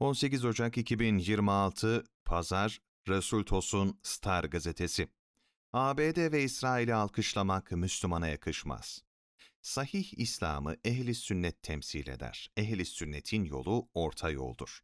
18 Ocak 2026 Pazar Resul Tosun Star Gazetesi ABD ve İsrail'i alkışlamak Müslümana yakışmaz. Sahih İslam'ı ehli sünnet temsil eder. Ehli sünnetin yolu orta yoldur.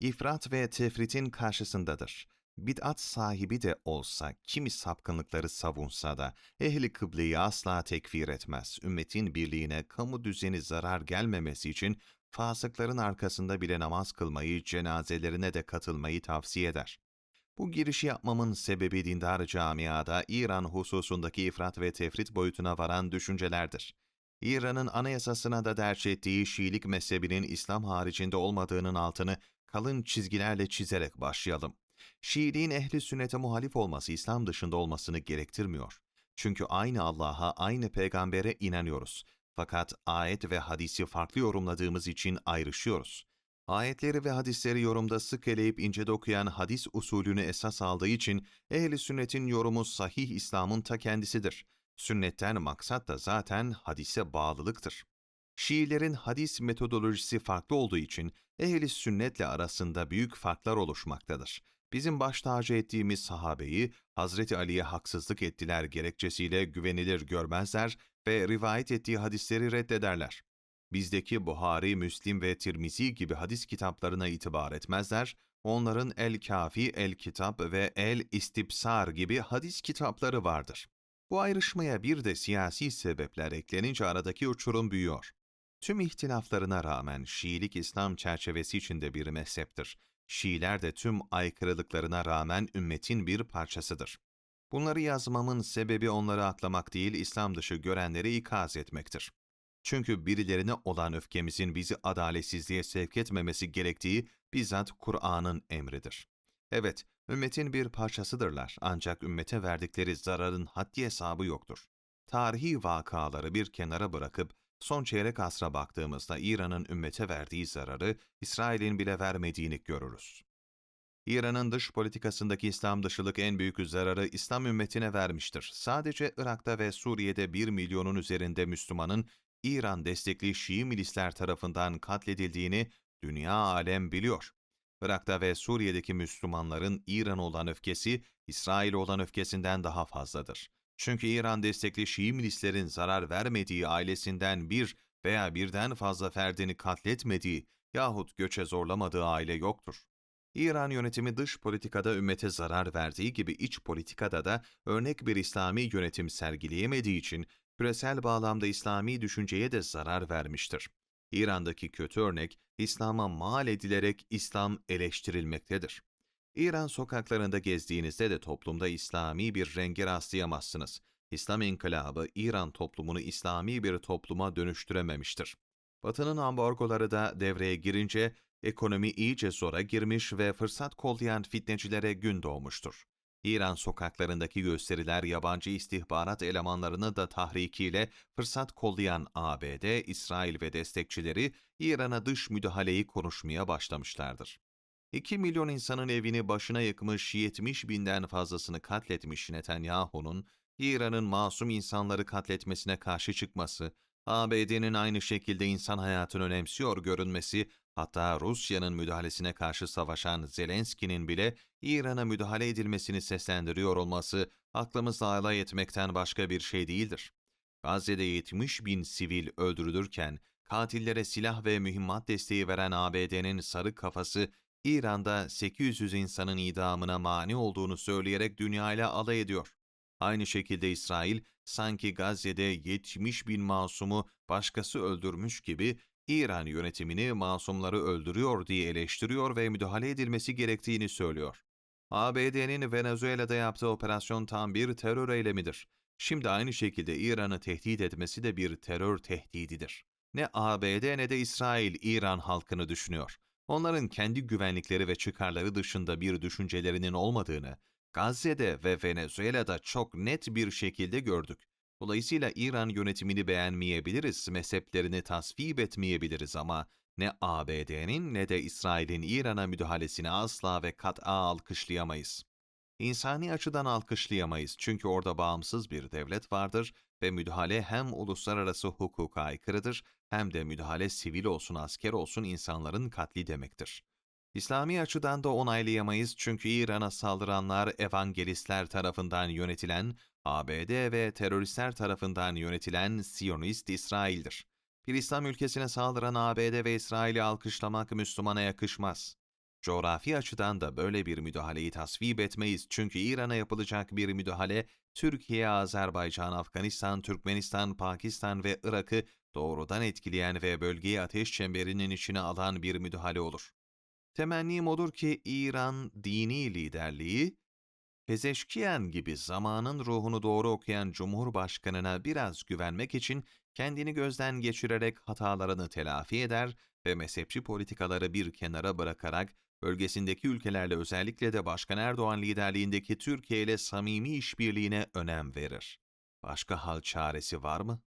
İfrat ve tefritin karşısındadır. Bid'at sahibi de olsa, kimi sapkınlıkları savunsa da, ehli kıbleyi asla tekfir etmez. Ümmetin birliğine, kamu düzeni zarar gelmemesi için fasıkların arkasında bile namaz kılmayı, cenazelerine de katılmayı tavsiye eder. Bu girişi yapmamın sebebi dindar camiada İran hususundaki ifrat ve tefrit boyutuna varan düşüncelerdir. İran'ın anayasasına da derç ettiği Şiilik mezhebinin İslam haricinde olmadığının altını kalın çizgilerle çizerek başlayalım. Şiiliğin ehli sünnete muhalif olması İslam dışında olmasını gerektirmiyor. Çünkü aynı Allah'a, aynı peygambere inanıyoruz. Fakat ayet ve hadisi farklı yorumladığımız için ayrışıyoruz. Ayetleri ve hadisleri yorumda sık eleyip ince dokuyan hadis usulünü esas aldığı için ehli sünnetin yorumu sahih İslam'ın ta kendisidir. Sünnetten maksat da zaten hadise bağlılıktır. Şiilerin hadis metodolojisi farklı olduğu için ehli sünnetle arasında büyük farklar oluşmaktadır. Bizim baş tacı ettiğimiz sahabeyi Hazreti Ali'ye haksızlık ettiler gerekçesiyle güvenilir görmezler ve rivayet ettiği hadisleri reddederler. Bizdeki Buhari, Müslim ve Tirmizi gibi hadis kitaplarına itibar etmezler, onların El-Kafi, El-Kitap ve El-İstibsar gibi hadis kitapları vardır. Bu ayrışmaya bir de siyasi sebepler eklenince aradaki uçurum büyüyor. Tüm ihtilaflarına rağmen Şiilik İslam çerçevesi içinde bir mezheptir. Şiiler de tüm aykırılıklarına rağmen ümmetin bir parçasıdır. Bunları yazmamın sebebi onları aklamak değil, İslam dışı görenleri ikaz etmektir. Çünkü birilerine olan öfkemizin bizi adaletsizliğe sevk etmemesi gerektiği bizzat Kur'an'ın emridir. Evet, ümmetin bir parçasıdırlar ancak ümmete verdikleri zararın haddi hesabı yoktur. Tarihi vakaları bir kenara bırakıp son çeyrek asra baktığımızda İran'ın ümmete verdiği zararı İsrail'in bile vermediğini görürüz. İran'ın dış politikasındaki İslam dışılık en büyük zararı İslam ümmetine vermiştir. Sadece Irak'ta ve Suriye'de bir milyonun üzerinde Müslümanın İran destekli Şii milisler tarafından katledildiğini dünya alem biliyor. Irak'ta ve Suriye'deki Müslümanların İran olan öfkesi, İsrail olan öfkesinden daha fazladır. Çünkü İran destekli Şii milislerin zarar vermediği ailesinden bir veya birden fazla ferdini katletmediği yahut göçe zorlamadığı aile yoktur. İran yönetimi dış politikada ümmete zarar verdiği gibi iç politikada da örnek bir İslami yönetim sergileyemediği için küresel bağlamda İslami düşünceye de zarar vermiştir. İran'daki kötü örnek İslam'a mal edilerek İslam eleştirilmektedir. İran sokaklarında gezdiğinizde de toplumda İslami bir renge rastlayamazsınız. İslam inkılabı İran toplumunu İslami bir topluma dönüştürememiştir. Batı'nın ambargoları da devreye girince ekonomi iyice zora girmiş ve fırsat kollayan fitnecilere gün doğmuştur. İran sokaklarındaki gösteriler yabancı istihbarat elemanlarını da tahrikiyle fırsat kollayan ABD, İsrail ve destekçileri İran'a dış müdahaleyi konuşmaya başlamışlardır. 2 milyon insanın evini başına yıkmış, 70 binden fazlasını katletmiş Netanyahu'nun, İran'ın masum insanları katletmesine karşı çıkması, ABD'nin aynı şekilde insan hayatını önemsiyor görünmesi, hatta Rusya'nın müdahalesine karşı savaşan Zelenski'nin bile İran'a müdahale edilmesini seslendiriyor olması aklımızla alay etmekten başka bir şey değildir. Gazze'de 70 bin sivil öldürülürken katillere silah ve mühimmat desteği veren ABD'nin sarı kafası İran'da 800 insanın idamına mani olduğunu söyleyerek dünyayla alay ediyor. Aynı şekilde İsrail sanki Gazze'de 70 bin masumu başkası öldürmüş gibi İran yönetimini masumları öldürüyor diye eleştiriyor ve müdahale edilmesi gerektiğini söylüyor. ABD'nin Venezuela'da yaptığı operasyon tam bir terör eylemidir. Şimdi aynı şekilde İran'ı tehdit etmesi de bir terör tehdididir. Ne ABD ne de İsrail İran halkını düşünüyor. Onların kendi güvenlikleri ve çıkarları dışında bir düşüncelerinin olmadığını, Gazze'de ve Venezuela'da çok net bir şekilde gördük. Dolayısıyla İran yönetimini beğenmeyebiliriz, mezheplerini tasvip etmeyebiliriz ama ne ABD'nin ne de İsrail'in İran'a müdahalesini asla ve kat'a alkışlayamayız. İnsani açıdan alkışlayamayız çünkü orada bağımsız bir devlet vardır ve müdahale hem uluslararası hukuka aykırıdır hem de müdahale sivil olsun asker olsun insanların katli demektir. İslami açıdan da onaylayamayız çünkü İran'a saldıranlar evangelistler tarafından yönetilen, ABD ve teröristler tarafından yönetilen Siyonist İsrail'dir. Bir İslam ülkesine saldıran ABD ve İsrail'i alkışlamak Müslümana yakışmaz. Coğrafi açıdan da böyle bir müdahaleyi tasvip etmeyiz çünkü İran'a yapılacak bir müdahale, Türkiye, Azerbaycan, Afganistan, Türkmenistan, Pakistan ve Irak'ı doğrudan etkileyen ve bölgeyi ateş çemberinin içine alan bir müdahale olur. Temennim odur ki İran dini liderliği, Pezeşkiyan gibi zamanın ruhunu doğru okuyan Cumhurbaşkanına biraz güvenmek için kendini gözden geçirerek hatalarını telafi eder ve mezhepçi politikaları bir kenara bırakarak bölgesindeki ülkelerle özellikle de Başkan Erdoğan liderliğindeki Türkiye ile samimi işbirliğine önem verir. Başka hal çaresi var mı?